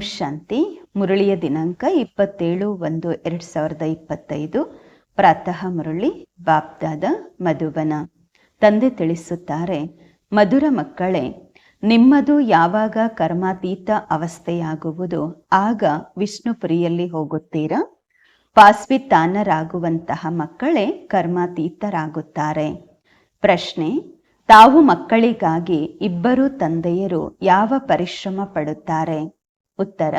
ಶಾಂತಿ. ಮುರಳಿಯ ದಿನಾಂಕ ಇಪ್ಪತ್ತೇಳು ಒಂದು ಎರಡು ಸಾವಿರದ ಇಪ್ಪತ್ತೈದು. ಪ್ರಾತಃ ಮುರಳಿ, ಬಾಪ್ದಾದ ಮಧುಬನ. ತಂದೆ ತಿಳಿಸುತ್ತಾರೆ, ಮಧುರ ಮಕ್ಕಳೇ, ನಿಮ್ಮದು ಯಾವಾಗ ಕರ್ಮಾತೀತ ಅವಸ್ಥೆಯಾಗುವುದು, ಆಗ ವಿಷ್ಣುಪುರಿಯಲ್ಲಿ ಹೋಗುತ್ತೀರಾ? ಪಾಸ್ವಿತಾನರಾಗುವಂತಹ ಮಕ್ಕಳೇ ಕರ್ಮಾತೀತರಾಗುತ್ತಾರೆ. ಪ್ರಶ್ನೆ, ತಾವು ಮಕ್ಕಳಿಗಾಗಿ ಇಬ್ಬರು ತಂದೆಯರು ಯಾವ ಪರಿಶ್ರಮ ಪಡುತ್ತಾರೆ? ಉತ್ತರ,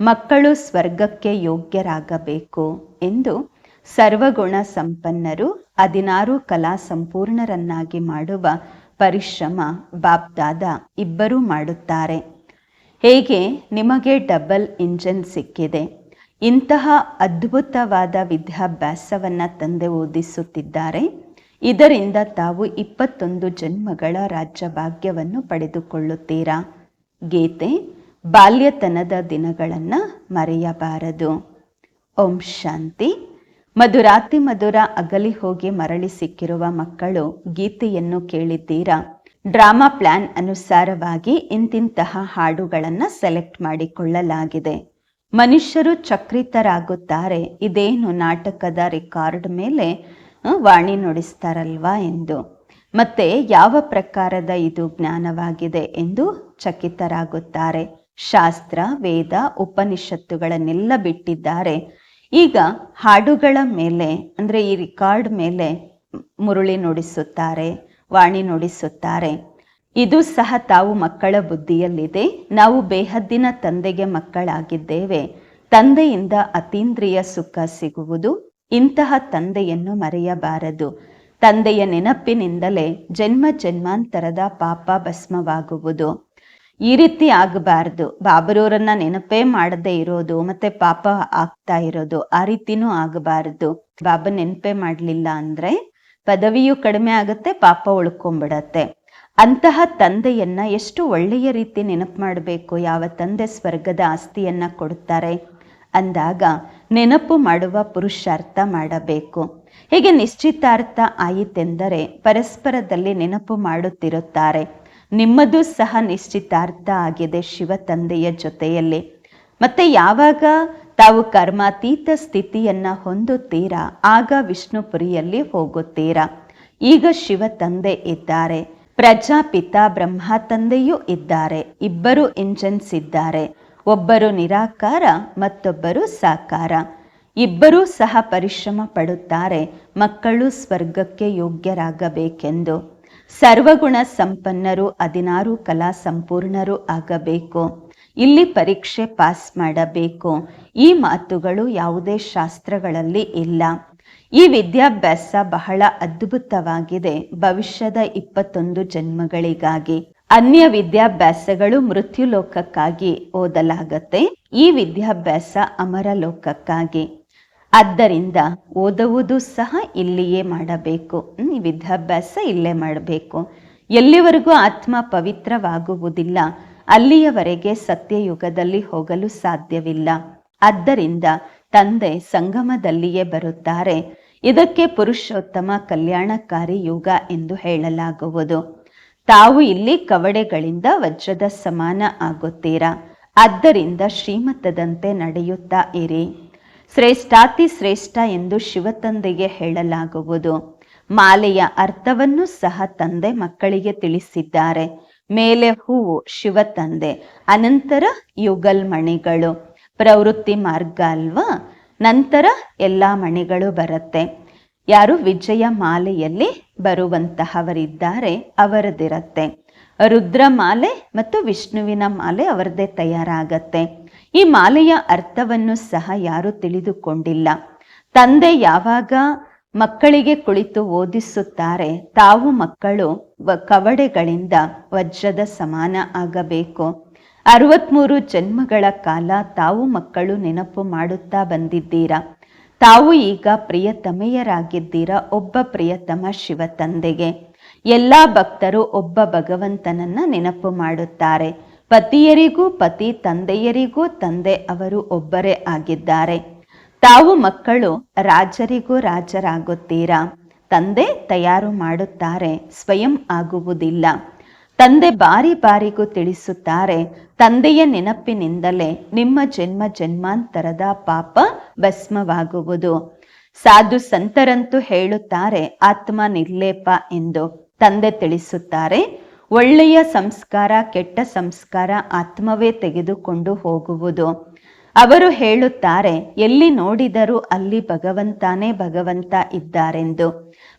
ಮಕ್ಕಳು ಸ್ವರ್ಗಕ್ಕೆ ಯೋಗ್ಯರಾಗಬೇಕು ಎಂದು ಸರ್ವಗುಣ ಸಂಪನ್ನರು ಹದಿನಾರು ಕಲಾ ಸಂಪೂರ್ಣರನ್ನಾಗಿ ಮಾಡುವ ಪರಿಶ್ರಮ ಬಾಬ್ದಾದ ಇಬ್ಬರೂ ಮಾಡುತ್ತಾರೆ. ಹೇಗೆ? ನಿಮಗೆ ಡಬಲ್ ಇಂಜನ್ ಸಿಕ್ಕಿದೆ. ಇಂತಹ ಅದ್ಭುತವಾದ ವಿದ್ಯಾಭ್ಯಾಸವನ್ನು ತಂದೆ ಓದಿಸುತ್ತಿದ್ದಾರೆ. ಇದರಿಂದ ತಾವು ಇಪ್ಪತ್ತೊಂದು ಜನ್ಮಗಳ ರಾಜ್ಯ ಭಾಗ್ಯವನ್ನು ಪಡೆದುಕೊಳ್ಳುತ್ತೀರಾ? ಗೀತೆ ಬಾಲ್ಯತನದ ದಿನಗಳನ್ನು ಮರೆಯಬಾರದು. ಓಂ ಶಾಂತಿ. ಮಧುರಾತಿ ಮಧುರ ಅಗಲಿ ಹೋಗಿ ಮರಳಿ ಸಿಕ್ಕಿರುವ ಮಕ್ಕಳು ಗೀತೆಯನ್ನು ಕೇಳಿದ್ದೀರಾ? ಡ್ರಾಮಾ ಪ್ಲಾನ್ ಅನುಸಾರವಾಗಿ ಇಂತಿಂತಹ ಹಾಡುಗಳನ್ನು ಸೆಲೆಕ್ಟ್ ಮಾಡಿಕೊಳ್ಳಲಾಗಿದೆ. ಮನುಷ್ಯರು ಚಕ್ರಿತರಾಗುತ್ತಾರೆ, ಇದೇನು ನಾಟಕದ ರೆಕಾರ್ಡ್ ಮೇಲೆ ವಾಣಿ ನುಡಿಸ್ತಾರಲ್ವಾ ಎಂದು. ಮತ್ತೆ ಯಾವ ಪ್ರಕಾರದ ಇದು ಜ್ಞಾನವಾಗಿದೆ ಎಂದು ಚಕಿತರಾಗುತ್ತಾರೆ. ಶಾಸ್ತ್ರ, ವೇದ, ಉಪನಿಷತ್ತುಗಳನ್ನೆಲ್ಲ ಬಿಟ್ಟಿದ್ದಾರೆ. ಈಗ ಹಾಡುಗಳ ಮೇಲೆ, ಅಂದರೆ ಈ ರಿಕಾರ್ಡ್ ಮೇಲೆ ಮುರುಳಿ ನುಡಿಸುತ್ತಾರೆ, ವಾಣಿ ನುಡಿಸುತ್ತಾರೆ. ಇದು ಸಹ ತಾವು ಮಕ್ಕಳ ಬುದ್ಧಿಯಲ್ಲಿದೆ. ನಾವು ಬೇಹದ್ದಿನ ತಂದೆಗೆ ಮಕ್ಕಳಾಗಿದ್ದೇವೆ. ತಂದೆಯಿಂದ ಅತೀಂದ್ರಿಯ ಸುಖ ಸಿಗುವುದು, ಇಂತಹ ತಂದೆಯನ್ನು ಮರೆಯಬಾರದು. ತಂದೆಯ ನೆನಪಿನಿಂದಲೇ ಜನ್ಮ ಜನ್ಮಾಂತರದ ಪಾಪ ಭಸ್ಮವಾಗುವುದು. ಈ ರೀತಿ ಆಗಬಾರ್ದು. ಬಾಬರವರನ್ನ ನೆನಪೇ ಮಾಡದೇ ಇರೋದು, ಮತ್ತೆ ಪಾಪ ಆಗ್ತಾ ಇರೋದು, ಆ ರೀತಿನೂ ಆಗಬಾರ್ದು. ಬಾಬ ನೆನಪೇ ಮಾಡಲಿಲ್ಲ ಅಂದ್ರೆ ಪದವಿಯು ಕಡಿಮೆ ಆಗುತ್ತೆ, ಪಾಪ ಉಳ್ಕೊಂಡ್ಬಿಡತ್ತೆ ಅಂತಹ ತಂದೆಯನ್ನ ಎಷ್ಟು ಒಳ್ಳೆಯ ರೀತಿ ನೆನಪು ಮಾಡಬೇಕು, ಯಾವ ತಂದೆ ಸ್ವರ್ಗದ ಆಸ್ತಿಯನ್ನ ಕೊಡುತ್ತಾರೆ ಅಂದಾಗ ನೆನಪು ಮಾಡುವ ಪುರುಷಾರ್ಥ ಮಾಡಬೇಕು. ಹೀಗೆ ನಿಶ್ಚಿತಾರ್ಥ ಆಯಿತೆಂದರೆ ಪರಸ್ಪರದಲ್ಲಿ ನೆನಪು ಮಾಡುತ್ತಿರುತ್ತಾರೆ. ನಿಮ್ಮದು ಸಹ ನಿಶ್ಚಿತಾರ್ಥ ಆಗಿದೆ ಶಿವ ತಂದೆಯ ಜೊತೆಯಲ್ಲಿ. ಮತ್ತೆ ಯಾವಾಗ ತಾವು ಕರ್ಮಾತೀತ ಸ್ಥಿತಿಯನ್ನು ಹೊಂದುತ್ತೀರಾ? ಆಗ ವಿಷ್ಣುಪುರಿಯಲ್ಲಿ ಹೋಗುತ್ತೀರಾ? ಈಗ ಶಿವ ತಂದೆ ಇದ್ದಾರೆ. ಪ್ರಜಾಪಿತ ಬ್ರಹ್ಮ ತಂದೆಯೂ ಇದ್ದಾರೆ. ಇಬ್ಬರು ಇಂಜನ್ಸ್ ಇದ್ದಾರೆ. ಒಬ್ಬರು ನಿರಾಕಾರ, ಮತ್ತೊಬ್ಬರು ಸಾಕಾರ. ಇಬ್ಬರೂ ಸಹ ಪರಿಶ್ರಮ ಪಡುತ್ತಾರೆ. ಮಕ್ಕಳು ಸ್ವರ್ಗಕ್ಕೆ ಯೋಗ್ಯರಾಗಬೇಕೆಂದು. ಸರ್ವಗುಣ ಸಂಪನ್ನರು, ಹದಿನಾರು ಕಲಾ ಸಂಪೂರ್ಣರು ಆಗಬೇಕು. ಇಲ್ಲಿ ಪರೀಕ್ಷೆ ಪಾಸ್ ಮಾಡಬೇಕು. ಈ ಮಾತುಗಳು ಯಾವುದೇ ಶಾಸ್ತ್ರಗಳಲ್ಲಿ ಇಲ್ಲ. ಈ ವಿದ್ಯಾಭ್ಯಾಸ ಬಹಳ ಅದ್ಭುತವಾಗಿದೆ. ಭವಿಷ್ಯದ ಇಪ್ಪತ್ತೊಂದು ಜನ್ಮಗಳಿಗಾಗಿ ಅನ್ಯ ವಿದ್ಯಾಭ್ಯಾಸಗಳು ಮೃತ್ಯು ಲೋಕಕ್ಕಾಗಿ ಓದಲಾಗತ್ತೆ. ಈ ವಿದ್ಯಾಭ್ಯಾಸ ಅಮರ ಲೋಕಕ್ಕಾಗಿ ಆದ್ದರಿಂದ ಓದುವುದು ಸಹ ಇಲ್ಲಿಯೇ ಮಾಡಬೇಕು. ವಿದ್ಯಾಭ್ಯಾಸ ಇಲ್ಲೇ ಮಾಡಬೇಕು. ಎಲ್ಲಿವರೆಗೂ ಆತ್ಮ ಪವಿತ್ರವಾಗುವುದಿಲ್ಲ, ಅಲ್ಲಿಯವರೆಗೆ ಸತ್ಯಯುಗದಲ್ಲಿ ಹೋಗಲು ಸಾಧ್ಯವಿಲ್ಲ. ಆದ್ದರಿಂದ ತಂದೆ ಸಂಗಮದಲ್ಲಿಯೇ ಬರುತ್ತಾರೆ. ಇದಕ್ಕೆ ಪುರುಷೋತ್ತಮ ಕಲ್ಯಾಣಕಾರಿ ಯುಗ ಎಂದು ಹೇಳಲಾಗುವುದು. ತಾವು ಇಲ್ಲಿ ಕವಡೆಗಳಿಂದ ವಜ್ರದ ಸಮಾನ ಆಗುತ್ತೀರಾ? ಆದ್ದರಿಂದ ಶ್ರೀಮತದಂತೆ ನಡೆಯುತ್ತಾ ಇರಿ. ಶ್ರೇಷ್ಠಾತಿ ಶ್ರೇಷ್ಠ ಎಂದು ಶಿವತಂದೆಗೆ ಹೇಳಲಾಗುವುದು. ಮಾಲೆಯ ಅರ್ಥವನ್ನು ಸಹ ತಂದೆ ಮಕ್ಕಳಿಗೆ ತಿಳಿಸಿದ್ದಾರೆ. ಮೇಲೆ ಹೂವು ಶಿವತಂದೆ ಅನಂತರ ಯುಗಲ್ ಮಣಿಗಳು ಪ್ರವೃತ್ತಿ ಮಾರ್ಗ ಅಲ್ವಾ? ನಂತರ ಎಲ್ಲ ಮಣಿಗಳು ಬರುತ್ತೆ. ಯಾರು ವಿಜಯ ಮಾಲೆಯಲ್ಲಿ ಬರುವಂತಹವರಿದ್ದಾರೆ ಅವರದಿರತ್ತೆ. ರುದ್ರ ಮಾಲೆ ಮತ್ತು ವಿಷ್ಣುವಿನ ಮಾಲೆ ಅವರದೇ ತಯಾರಾಗತ್ತೆ. ಈ ಮಾಲೆಯ ಅರ್ಥವನ್ನು ಸಹ ಯಾರು ತಿಳಿದುಕೊಂಡಿಲ್ಲ. ತಂದೆ ಯಾವಾಗ ಮಕ್ಕಳಿಗೆ ಕುಳಿತು ಓದಿಸುತ್ತಾರೆ, ತಾವು ಮಕ್ಕಳು ಕವಡೆಗಳಿಂದ ವಜ್ರದ ಸಮಾನ ಆಗಬೇಕು. ಅರವತ್ಮೂರು ಜನ್ಮಗಳ ಕಾಲ ತಾವು ಮಕ್ಕಳು ನೆನಪು ಮಾಡುತ್ತಾ ಬಂದಿದ್ದೀರಾ? ತಾವು ಈಗ ಪ್ರಿಯತಮೆಯರಾಗಿದ್ದೀರಾ? ಒಬ್ಬ ಪ್ರಿಯತಮ ಶಿವ ತಂದೆಗೆ ಎಲ್ಲ ಭಕ್ತರು ಒಬ್ಬ ಭಗವಂತನನ್ನ ನೆನಪು ಮಾಡುತ್ತಾರೆ. ಪತಿಯರಿಗೂ, ಪತಿ ತಂದೆಯರಿಗೂ, ತಂದೆ ಅವರು ಒಬ್ಬರೇ ಆಗಿದ್ದಾರೆ. ತಾವು ಮಕ್ಕಳು, ರಾಜರಿಗೂ ರಾಜರಾಗುತ್ತೀರಾ? ತಂದೆ ತಯಾರು ಮಾಡುತ್ತಾರೆ, ಸ್ವಯಂ ಆಗುವುದಿಲ್ಲ. ತಂದೆ ಬಾರಿ ಬಾರಿಗೂ ತಿಳಿಸುತ್ತಾರೆ, ತಂದೆಯ ನೆನಪಿನಿಂದಲೇ ನಿಮ್ಮ ಜನ್ಮ ಜನ್ಮಾಂತರದ ಪಾಪ ಭಸ್ಮವಾಗುವುದು. ಸಾಧು ಸಂತರಂತೂ ಹೇಳುತ್ತಾರೆ, ಆತ್ಮ ನಿರ್ಲೇಪ ಎಂದು ತಂದೆ ತಿಳಿಸುತ್ತಾರೆ ಒಳ್ಳೆಯ ಸಂಸ್ಕಾರ, ಕೆಟ್ಟ ಸಂಸ್ಕಾರ ಆತ್ಮವೇ ತೆಗೆದುಕೊಂಡು ಹೋಗುವುದು. ಅವರು ಹೇಳುತ್ತಾರೆ, ಎಲ್ಲಿ ನೋಡಿದರೂ ಅಲ್ಲಿ ಭಗವಂತನೇ ಭಗವಂತ ಇದ್ದಾರೆಂದು.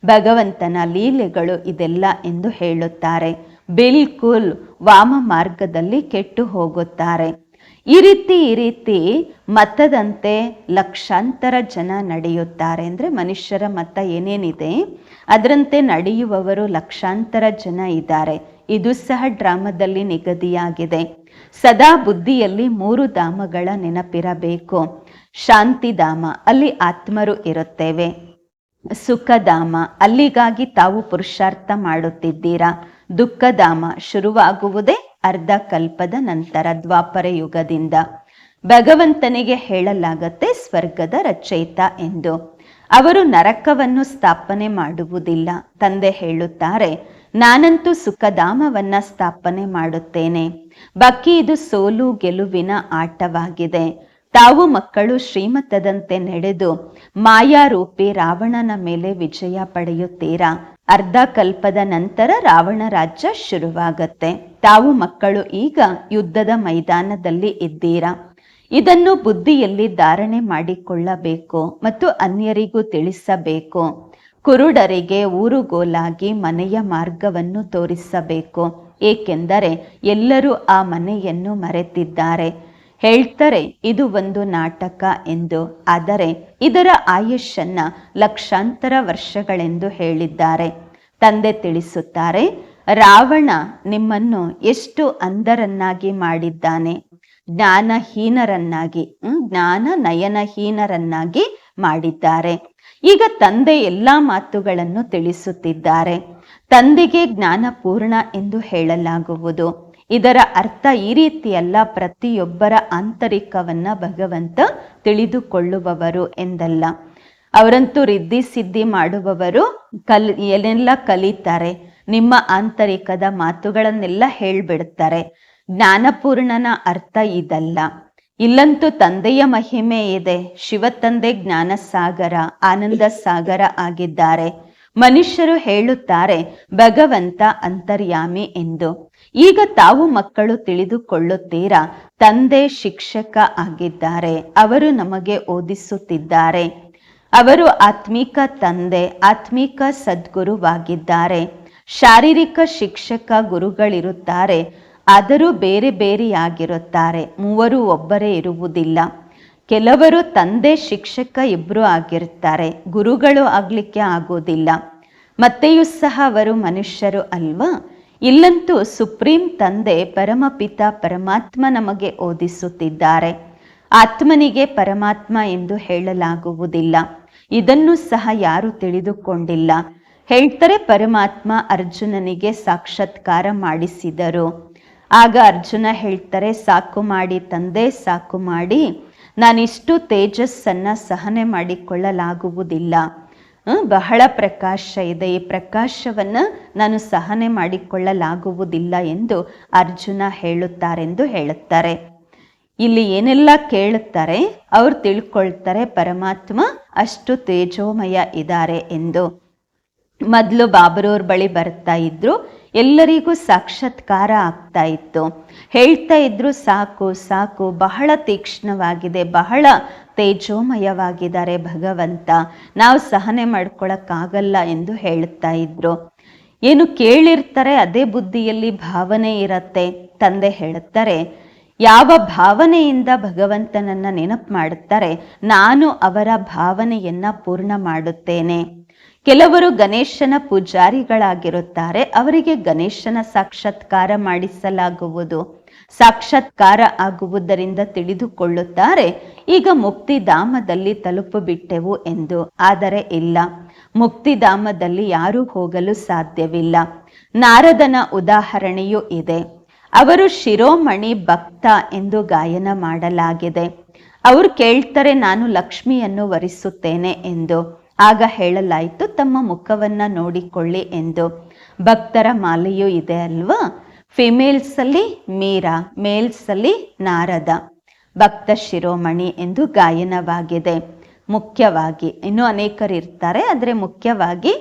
ಭಗವಂತನ ಲೀಲೆಗಳು ಇದೆಲ್ಲ ಎಂದು ಹೇಳುತ್ತಾರೆ. ಬಿಲ್ಕುಲ್ ವಾಮ ಮಾರ್ಗದಲ್ಲಿ ಕೆಟ್ಟು ಹೋಗುತ್ತಾರೆ. ಈ ರೀತಿ ಈ ರೀತಿ ಮತದಂತೆ ಲಕ್ಷಾಂತರ ಜನ ನಡೆಯುತ್ತಾರೆ. ಅಂದರೆ ಮನುಷ್ಯರ ಮತ ಏನೇನಿದೆ? ಅದರಂತೆ ನಡೆಯುವವರು ಲಕ್ಷಾಂತರ ಜನ ಇದ್ದಾರೆ. ಇದು ಸಹ ಡ್ರಾಮದಲ್ಲಿ ನಿಗದಿಯಾಗಿದೆ. ಸದಾ ಬುದ್ಧಿಯಲ್ಲಿ ಮೂರು ಧಾಮಗಳ ನೆನಪಿರಬೇಕು. ಶಾಂತಿಧಾಮ ಅಲ್ಲಿ ಆತ್ಮರು ಇರುತ್ತೇವೆ. ಸುಖಧಾಮ ಅಲ್ಲಿಗಾಗಿ ತಾವು ಪುರುಷಾರ್ಥ ಮಾಡುತ್ತಿದ್ದೀರಾ. ದುಃಖಧಾಮ ಶುರುವಾಗುವುದೇ ಅರ್ಧ ಕಲ್ಪದ ನಂತರ ದ್ವಾಪರ ಯುಗದಿಂದ. ಭಗವಂತನಿಗೆ ಹೇಳಲಾಗತ್ತೆ ಸ್ವರ್ಗದ ರಚಯಿತ ಎಂದು. ಅವರು ನರಕವನ್ನು ಸ್ಥಾಪನೆ ಮಾಡುವುದಿಲ್ಲ. ತಂದೆ ಹೇಳುತ್ತಾರೆ ನಾನಂತೂ ಸುಖಧಾಮವನ್ನ ಸ್ಥಾಪನೆ ಮಾಡುತ್ತೇನೆ. ಬಕ್ಕಿ ಇದು ಸೋಲು ಗೆಲುವಿನ ಆಟವಾಗಿದೆ. ತಾವು ಮಕ್ಕಳು ಶ್ರೀಮತದಂತೆ ನಡೆದು ಮಾಯಾರೂಪಿ ರಾವಣನ ಮೇಲೆ ವಿಜಯ ಪಡೆಯುತ್ತೀರಾ? ಅರ್ಧ ಕಲ್ಪದ ನಂತರ ರಾವಣ ರಾಜ್ಯ ಶುರುವಾಗತ್ತೆ. ತಾವು ಮಕ್ಕಳು ಈಗ ಯುದ್ಧದ ಮೈದಾನದಲ್ಲಿ ಇದ್ದೀರಾ? ಇದನ್ನು ಬುದ್ಧಿಯಲ್ಲಿ ಧಾರಣೆ ಮಾಡಿಕೊಳ್ಳಬೇಕು ಮತ್ತು ಅನ್ಯರಿಗೂ ತಿಳಿಸಬೇಕು. ಕುರುಡರಿಗೆ ಊರುಗೋಲಾಗಿ ಮನೆಯ ಮಾರ್ಗವನ್ನು ತೋರಿಸಬೇಕು. ಏಕೆಂದರೆ ಎಲ್ಲರೂ ಆ ಮನೆಯನ್ನು ಮರೆತಿದ್ದಾರೆ. ಹೇಳ್ತಾರೆ, ಇದು ಒಂದು ನಾಟಕ ಎಂದು. ಆದರೆ ಇದರ ಆಯುಷ್ಯನ್ನ ಲಕ್ಷಾಂತರ ವರ್ಷಗಳೆಂದು ಹೇಳಿದ್ದಾರೆ. ತಂದೆ ತಿಳಿಸುತ್ತಾರೆ, ರಾವಣ ನಿಮ್ಮನ್ನು ಎಷ್ಟು ಅಂಧರನ್ನಾಗಿ ಮಾಡಿದ್ದಾನೆ. ಜ್ಞಾನಹೀನರನ್ನಾಗಿ ಜ್ಞಾನ ನಯನಹೀನರನ್ನಾಗಿ ಮಾಡಿದ್ದಾರೆ. ಈಗ ತಂದೆ ಎಲ್ಲ ಮಾತುಗಳನ್ನು ತಿಳಿಸುತ್ತಿದ್ದಾರೆ. ತಂದೆಗೆ ಜ್ಞಾನ ಪೂರ್ಣ ಎಂದು ಹೇಳಲಾಗುವುದು. ಇದರ ಅರ್ಥ ಈ ರೀತಿಯಲ್ಲ, ಪ್ರತಿಯೊಬ್ಬರ ಆಂತರಿಕವನ್ನ ಭಗವಂತ ತಿಳಿದುಕೊಳ್ಳುವವರು ಎಂದಲ್ಲ. ಅವರಂತೂ ರಿದ್ದಿ ಸಿದ್ಧಿ ಮಾಡುವವರು ಕಲ್, ಏನೆಲ್ಲ ಕಲಿತಾರೆ, ನಿಮ್ಮ ಆಂತರಿಕದ ಮಾತುಗಳನ್ನೆಲ್ಲ ಹೇಳ್ಬಿಡ್ತಾರೆ. ಜ್ಞಾನಪೂರ್ಣನ ಅರ್ಥ ಇದಲ್ಲ. ಇಲ್ಲಂತೂ ತಂದೆಯ ಮಹಿಮೆ ಇದೆ. ಶಿವ ತಂದೆ ಜ್ಞಾನ ಸಾಗರ ಆನಂದ ಸಾಗರ ಆಗಿದ್ದಾರೆ. ಮನುಷ್ಯರು ಹೇಳುತ್ತಾರೆ, ಭಗವಂತ ಅಂತರ್ಯಾಮಿ ಎಂದು. ಈಗ ತಾವು ಮಕ್ಕಳು ತಿಳಿದುಕೊಳ್ಳುತ್ತೀರಾ? ತಂದೆ ಶಿಕ್ಷಕ ಆಗಿದ್ದಾರೆ. ಅವರು ನಮಗೆ ಓದಿಸುತ್ತಿದ್ದಾರೆ. ಅವರು ಆತ್ಮಿಕ ತಂದೆ, ಆತ್ಮಿಕ ಸದ್ಗುರುವಾಗಿದ್ದಾರೆ. ಶಾರೀರಿಕ ಶಿಕ್ಷಕ ಗುರುಗಳಿರುತ್ತಾರೆ. ಆದರೂ ಬೇರೆ ಬೇರೆಯಾಗಿರುತ್ತಾರೆ. ಮೂವರು ಒಬ್ಬರೇ ಇರುವುದಿಲ್ಲ. ಕೆಲವರು ತಂದೆ, ಶಿಕ್ಷಕ ಇಬ್ಬರು ಆಗಿರ್ತಾರೆ ಗುರುಗಳು ಆಗಲಿಕ್ಕೆ ಆಗೋದಿಲ್ಲ ಮತ್ತೆಯೂ ಸಹ ಅವರು ಮನುಷ್ಯರು ಅಲ್ವಾ? ಇಲ್ಲಂತೂ ಸುಪ್ರೀಂ ತಂದೆ ಪರಮಪಿತ ಪರಮಾತ್ಮ ನಮಗೆ ಓದಿಸುತ್ತಿದ್ದಾರೆ. ಆತ್ಮನಿಗೆ ಪರಮಾತ್ಮ ಎಂದು ಹೇಳಲಾಗುವುದಿಲ್ಲ. ಇದನ್ನು ಸಹ ಯಾರು ತಿಳಿದುಕೊಂಡಿಲ್ಲ. ಹೇಳ್ತಾರೆ ಪರಮಾತ್ಮ ಅರ್ಜುನನಿಗೆ ಸಾಕ್ಷಾತ್ಕಾರ ಮಾಡಿಸಿದರು. ಆಗ ಅರ್ಜುನ ಹೇಳ್ತಾರೆ, ಸಾಕು ಮಾಡಿ ತಂದೆ, ಸಾಕು ಮಾಡಿ. ನಾನಿಷ್ಟು ತೇಜಸ್ಸನ್ನ ಸಹನೆ ಮಾಡಿಕೊಳ್ಳಲಾಗುವುದಿಲ್ಲ. ಬಹಳ ಪ್ರಕಾಶ ಇದೆ. ಈ ಪ್ರಕಾಶವನ್ನ ನಾನು ಸಹನೆ ಮಾಡಿಕೊಳ್ಳಲಾಗುವುದಿಲ್ಲ ಎಂದು ಅರ್ಜುನ ಹೇಳುತ್ತಾರೆಂದು ಹೇಳುತ್ತಾರೆ. ಇಲ್ಲಿ ಏನೆಲ್ಲ ಕೇಳುತ್ತಾರೆ? ಅವ್ರು ತಿಳ್ಕೊಳ್ತಾರೆ, ಪರಮಾತ್ಮ ಅಷ್ಟು ತೇಜೋಮಯ ಇದ್ದಾರೆ ಎಂದು. ಮೊದಲು ಬಾಬರೂರ್ ಬಳಿ ಬರ್ತಾ ಇದ್ರು ಎಲ್ಲರಿಗೂ ಸಾಕ್ಷಾತ್ಕಾರ ಆಗ್ತಾ ಇತ್ತು. ಹೇಳ್ತಾ ಇದ್ರು ಸಾಕು ಸಾಕು, ಬಹಳ ತೀಕ್ಷ್ಣವಾಗಿದೆ, ಬಹಳ ತೇಜೋಮಯವಾಗಿದ್ದಾರೆ ಭಗವಂತ. ನಾವು ಸಹನೆ ಮಾಡ್ಕೊಳಕ್ಕಾಗಲ್ಲ ಎಂದು ಹೇಳ್ತಾ ಇದ್ರು. ಏನು ಕೇಳಿರ್ತಾರೆ ಅದೇ ಬುದ್ಧಿಯಲ್ಲಿ ಭಾವನೆ ಇರತ್ತೆ. ತಂದೆ ಹೇಳುತ್ತಾರೆ ಯಾವ ಭಾವನೆಯಿಂದ ಭಗವಂತನನ್ನ ನೆನಪು ಮಾಡುತ್ತಾರೆ ನಾನು ಅವರ ಭಾವನೆಯನ್ನ ಪೂರ್ಣ ಮಾಡುತ್ತೇನೆ. ಕೆಲವರು ಗಣೇಶನ ಪೂಜಾರಿಗಳಾಗಿರುತ್ತಾರೆ. ಅವರಿಗೆ ಗಣೇಶನ ಸಾಕ್ಷಾತ್ಕಾರ ಮಾಡಿಸಲಾಗುವುದು. ಸಾಕ್ಷಾತ್ಕಾರ ಆಗುವುದರಿಂದ ತಿಳಿದುಕೊಳ್ಳುತ್ತಾರೆ. ಈಗ ಮುಕ್ತಿಧಾಮದಲ್ಲಿ ತಲುಪುಬಿಟ್ಟೆವು ಎಂದು. ಆದರೆ ಇಲ್ಲ. ಮುಕ್ತಿಧಾಮದಲ್ಲಿ ಯಾರೂ ಹೋಗಲು ಸಾಧ್ಯವಿಲ್ಲ. ನಾರದನ ಉದಾಹರಣೆಯೂ ಇದೆ. ಅವರು ಶಿರೋಮಣಿ ಭಕ್ತ ಎಂದು ಗಾಯನ ಮಾಡಲಾಗಿದೆ. ಅವರು ಕೇಳ್ತಾರೆ, ನಾನು ಲಕ್ಷ್ಮಿಯನ್ನು ವರಿಸುತ್ತೇನೆ ಎಂದು. ಆಗ ಹೇಳಲಾಯಿತು, ತಮ್ಮ ಮುಖವನ್ನ ನೋಡಿಕೊಳ್ಳಿ ಎಂದು. ಭಕ್ತರ ಮಾಲೆಯೂ ಇದೆ ಅಲ್ವಾ? ಫಿಮೇಲ್ಸಲ್ಲಿ ಮೀರಾ ಮೇಲ್ಸ್ ಅಲ್ಲಿ ನಾರದ. ಭಕ್ತ ಶಿರೋಮಣಿ ಎಂದು ಗಾಯನವಾಗಿದೆ. ಮುಖ್ಯವಾಗಿ, ಇನ್ನೂ ಅನೇಕರು ಇರ್ತಾರೆ, ಆದರೆ ಮುಖ್ಯವಾಗಿ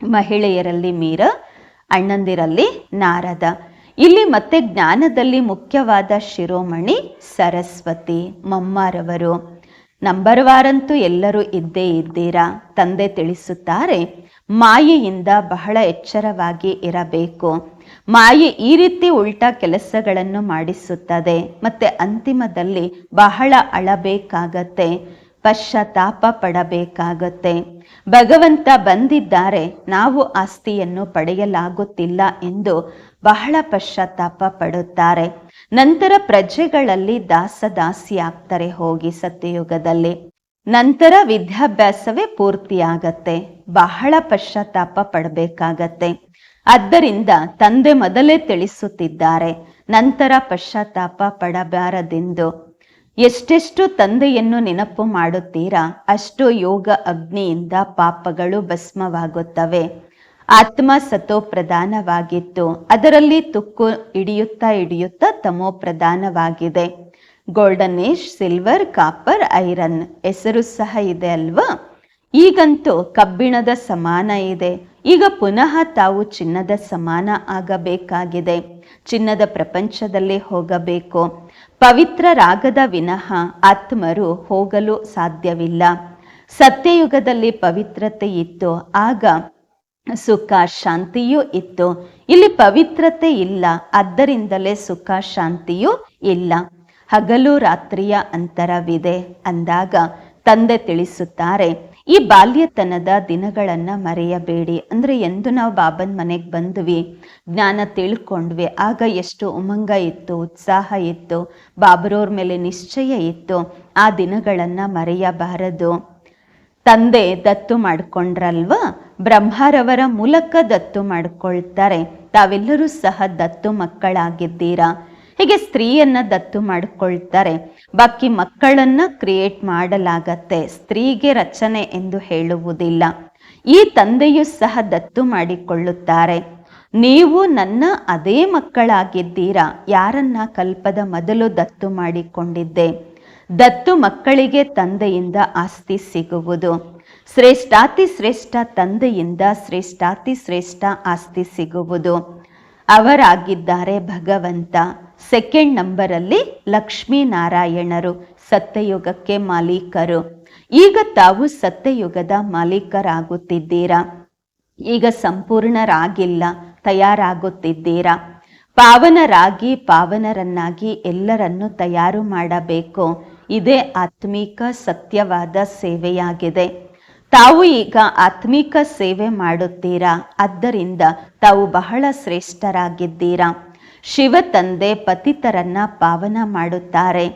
ಮಹಿಳೆಯರಲ್ಲಿ ಮೀರ, ಅಣ್ಣಂದಿರಲ್ಲಿ ನಾರದ. ಇಲ್ಲಿ ಮತ್ತೆ ಜ್ಞಾನದಲ್ಲಿ ಮುಖ್ಯವಾದ ಶಿರೋಮಣಿ ಸರಸ್ವತಿ, ಮಮ್ಮಾರವರು. ನಂಬರ್ ವಾರಂತೂ ಎಲ್ಲರೂ ಇದ್ದೇ ಇದ್ದೀರಾ? ತಂದೆ ತಿಳಿಸುತ್ತಾರೆ, ಮಾಯೆಯಿಂದ ಬಹಳ ಎಚ್ಚರವಾಗಿ ಇರಬೇಕು. ಮಾಯೆ ಈ ರೀತಿ ಉಲ್ಟಾ ಕೆಲಸಗಳನ್ನು ಮಾಡಿಸುತ್ತದೆ, ಮತ್ತೆ ಅಂತಿಮದಲ್ಲಿ ಬಹಳ ಅಳಬೇಕಾಗತ್ತೆ, ಪಶ್ಚಾತ್ತಾಪ ಪಡಬೇಕಾಗತ್ತೆ. ಭಗವಂತ ಬಂದಿದ್ದಾರೆ, ನಾವು ಆಸ್ತಿಯನ್ನು ಪಡೆಯಲಾಗುತ್ತಿಲ್ಲ ಎಂದು ಬಹಳ ಪಶ್ಚಾತ್ತಾಪ ಪಡುತ್ತಾರೆ. ನಂತರ ಪ್ರಜೆಗಳಲ್ಲಿ ದಾಸದಾಸಿಯಾಗ್ತಾರೆ ಹೋಗಿ ಸತ್ಯಯುಗದಲ್ಲಿ. ನಂತರ ವಿದ್ಯಾಭ್ಯಾಸವೇ ಪೂರ್ತಿಯಾಗತ್ತೆ. ಬಹಳ ಪಶ್ಚಾತ್ತಾಪ ಪಡಬೇಕಾಗತ್ತೆ. ಆದ್ದರಿಂದ ತಂದೆ ಮೊದಲೇ ತಿಳಿಸುತ್ತಿದ್ದಾರೆ, ನಂತರ ಪಶ್ಚಾತ್ತಾಪ ಪಡಬಾರದೆಂದು. ಎಷ್ಟೆಷ್ಟು ತಂದೆಯನ್ನು ನೆನಪು ಮಾಡುತ್ತೀರಾ? ಅಷ್ಟು ಯೋಗ ಅಗ್ನಿಯಿಂದ ಪಾಪಗಳು ಭಸ್ಮವಾಗುತ್ತವೆ. ಆತ್ಮ ಸತೋ ಪ್ರಧಾನವಾಗಿತ್ತು. ಅದರಲ್ಲಿ ತುಕ್ಕು ಹಿಡಿಯುತ್ತಾ ಹಿಡಿಯುತ್ತಾ ತಮೋ ಪ್ರಧಾನವಾಗಿದೆ. Golden age silver copper iron ಹೆಸರು ಸಹ ಇದೆ ಅಲ್ವಾ? ಈಗಂತೂ ಕಬ್ಬಿಣದ ಸಮಾನ ಇದೆ. ಈಗ ಪುನಃ ತಾವು ಚಿನ್ನದ ಸಮಾನ ಆಗಬೇಕಾಗಿದೆ. ಚಿನ್ನದ ಪ್ರಪಂಚದಲ್ಲಿ ಹೋಗಬೇಕು. ಪವಿತ್ರರಾಗದ ವಿನಃ ಆತ್ಮರು ಹೋಗಲು ಸಾಧ್ಯವಿಲ್ಲ. ಸತ್ಯಯುಗದಲ್ಲಿ ಪವಿತ್ರತೆ ಇತ್ತು. ಆಗ ಸುಖ ಶಾಂತಿಯೂ ಇತ್ತು. ಇಲ್ಲಿ ಪವಿತ್ರತೆ ಇಲ್ಲ. ಆದ್ದರಿಂದಲೇ ಸುಖ ಶಾಂತಿಯೂ ಇಲ್ಲ. ಹಗಲು ರಾತ್ರಿಯ ಅಂತರವಿದೆ ಅಂದಾಗ ತಂದೆ ತಿಳಿಸುತ್ತಾರೆ, ಈ ಬಾಲ್ಯತನದ ದಿನಗಳನ್ನ ಮರೆಯಬೇಡಿ. ಅಂದ್ರೆ ಎಂದು ನಾವು ಬಾಬನ್ ಮನೆಗೆ ಬಂದ್ವಿ. ಜ್ಞಾನ ತಿಳ್ಕೊಂಡ್ವಿ. ಆಗ ಎಷ್ಟು ಉಮಂಗ ಇತ್ತು, ಉತ್ಸಾಹ ಇತ್ತು. ಬಾಬರವ್ರ ಮೇಲೆ ನಿಶ್ಚಯ ಇತ್ತು. ಆ ದಿನಗಳನ್ನ ಮರೆಯಬಾರದು. ತಂದೆ ದತ್ತು ಮಾಡಿಕೊಂಡ್ರಲ್ವ? ಬ್ರಹ್ಮರವರ ಮೂಲಕ ದತ್ತು ಮಾಡಿಕೊಳ್ತಾರೆ. ತಾವೆಲ್ಲರೂ ಸಹ ದತ್ತು ಮಕ್ಕಳಾಗಿದ್ದೀರಾ? ಹೀಗೆ ಸ್ತ್ರೀಯನ್ನ ದತ್ತು ಮಾಡಿಕೊಳ್ತಾರೆ. ಬಾಕಿ ಮಕ್ಕಳನ್ನ ಕ್ರಿಯೇಟ್ ಮಾಡಲಾಗತ್ತೆ. ಸ್ತ್ರೀಗೆ ರಚನೆ ಎಂದು ಹೇಳುವುದಿಲ್ಲ. ಈ ತಂದೆಯು ಸಹ ದತ್ತು ಮಾಡಿಕೊಳ್ಳುತ್ತಾರೆ. ನೀವು ನನ್ನ ಅದೇ ಮಕ್ಕಳಾಗಿದ್ದೀರಾ? ಯಾರನ್ನ ಕಲ್ಪದ ಮೊದಲು ದತ್ತು ಮಾಡಿಕೊಂಡಿದ್ದೆ? ದತ್ತು ಮಕ್ಕಳಿಗೆ ತಂದೆಯಿಂದ ಆಸ್ತಿ ಸಿಗುವುದು. ಶ್ರೇಷ್ಠಾತಿ ಶ್ರೇಷ್ಠ ತಂದೆಯಿಂದ ಶ್ರೇಷ್ಠಾತಿ ಶ್ರೇಷ್ಠ ಆಸ್ತಿ ಸಿಗುವುದು. ಅವರಾಗಿದ್ದಾರೆ ಭಗವಂತ. ಸೆಕೆಂಡ್ ನಂಬರಲ್ಲಿ ಲಕ್ಷ್ಮೀನಾರಾಯಣರು, ಸತ್ಯಯುಗಕ್ಕೆ ಮಾಲೀಕರು. ಈಗ ತಾವು ಸತ್ಯಯುಗದ ಮಾಲೀಕರಾಗುತ್ತಿದ್ದೀರಾ? ಈಗ ಸಂಪೂರ್ಣರಾಗಿಲ್ಲ, ತಯಾರಾಗುತ್ತಿದ್ದೀರಾ? ಪಾವನರಾಗಿ ಪಾವನರನ್ನಾಗಿ ಎಲ್ಲರನ್ನು ತಯಾರು ಮಾಡಬೇಕು. ಇದೇ ಆತ್ಮಿಕ ಸತ್ಯವಾದ ಸೇವೆಯಾಗಿದೆ. ತಾವು ಈಗ ಆತ್ಮಿಕ ಸೇವೆ ಮಾಡುತ್ತೀರಾ? ಆದ್ದರಿಂದ ತಾವು ಬಹಳ ಶ್ರೇಷ್ಠರಾಗಿದ್ದೀರಾ? ಶಿವ ತಂದೆ ಪತಿತರನ್ನ ಪಾವನ ಮಾಡುತ್ತಾರೆ.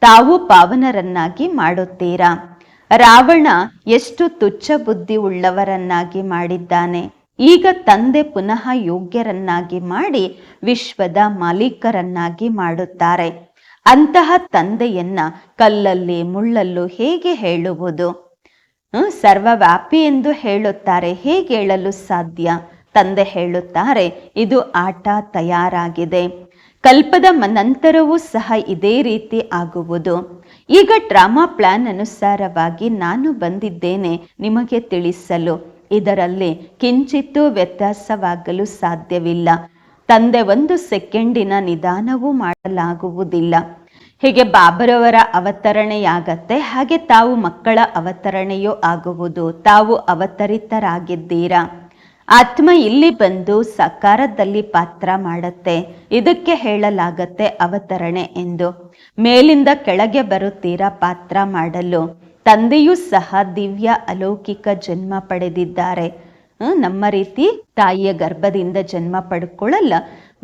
ತಾವು ಪಾವನರನ್ನಾಗಿ ಮಾಡುತ್ತೀರಾ? ರಾವಣ ಎಷ್ಟು ತುಚ್ಛ ಬುದ್ಧಿ ಉಳ್ಳವರನ್ನಾಗಿ ಮಾಡಿದ್ದಾನೆ. ಈಗ ತಂದೆ ಪುನಃ ಯೋಗ್ಯರನ್ನಾಗಿ ಮಾಡಿ ವಿಶ್ವದ ಮಾಲೀಕರನ್ನಾಗಿ ಮಾಡುತ್ತಾರೆ. ಅಂತಹ ತಂದೆಯನ್ನ ಕಲ್ಲಲ್ಲಿ ಮುಳ್ಳಲ್ಲೂ ಹೇಗೆ ಹೇಳುವುದು? ಸರ್ವವ್ಯಾಪಿ ಎಂದು ಹೇಳುತ್ತಾರೆ, ಹೇಗೆ ಹೇಳಲು ಸಾಧ್ಯ? ತಂದೆ ಹೇಳುತ್ತಾರೆ, ಇದು ಆಟ ತಯಾರಾಗಿದೆ. ಕಲ್ಪದ ನಂತರವೂ ಸಹ ಇದೇ ರೀತಿ ಆಗುವುದು. ಈಗ ಡ್ರಾಮಾ ಪ್ಲಾನ್ ಅನುಸಾರವಾಗಿ ನಾನು ಬಂದಿದ್ದೇನೆ ನಿಮಗೆ ತಿಳಿಸಲು. ಇದರಲ್ಲಿ ಕಿಂಚಿತ್ತೂ ವ್ಯತ್ಯಾಸವಾಗಲು ಸಾಧ್ಯವಿಲ್ಲ. ತಂದೆ ಒಂದು ಸೆಕೆಂಡಿನ ನಿಧಾನವೂ ಮಾಡಲಾಗುವುದಿಲ್ಲ. ಹೀಗೆ ಬಾಬರವರ ಅವತರಣೆಯಾಗತ್ತೆ, ಹಾಗೆ ತಾವು ಮಕ್ಕಳ ಅವತರಣೆಯೂ ಆಗುವುದು. ತಾವು ಅವತರಿತರಾಗಿದ್ದೀರಾ? ಆತ್ಮ ಇಲ್ಲಿ ಬಂದು ಸಕಾರದಲ್ಲಿ ಪಾತ್ರ ಮಾಡುತ್ತೆ. ಇದಕ್ಕೆ ಹೇಳಲಾಗತ್ತೆ ಅವತರಣೆ ಎಂದು. ಮೇಲಿಂದ ಕೆಳಗೆ ಬರುತ್ತೀರಾ ಪಾತ್ರ ಮಾಡಲು? ತಂದೆಯೂ ಸಹ ದಿವ್ಯ ಅಲೌಕಿಕ ಜನ್ಮ ಪಡೆದಿದ್ದಾರೆ. ನಮ್ಮ ರೀತಿ ತಾಯಿಯ ಗರ್ಭದಿಂದ ಜನ್ಮ ಪಡ್ಕೊಳ್ಳಲ್ಲ.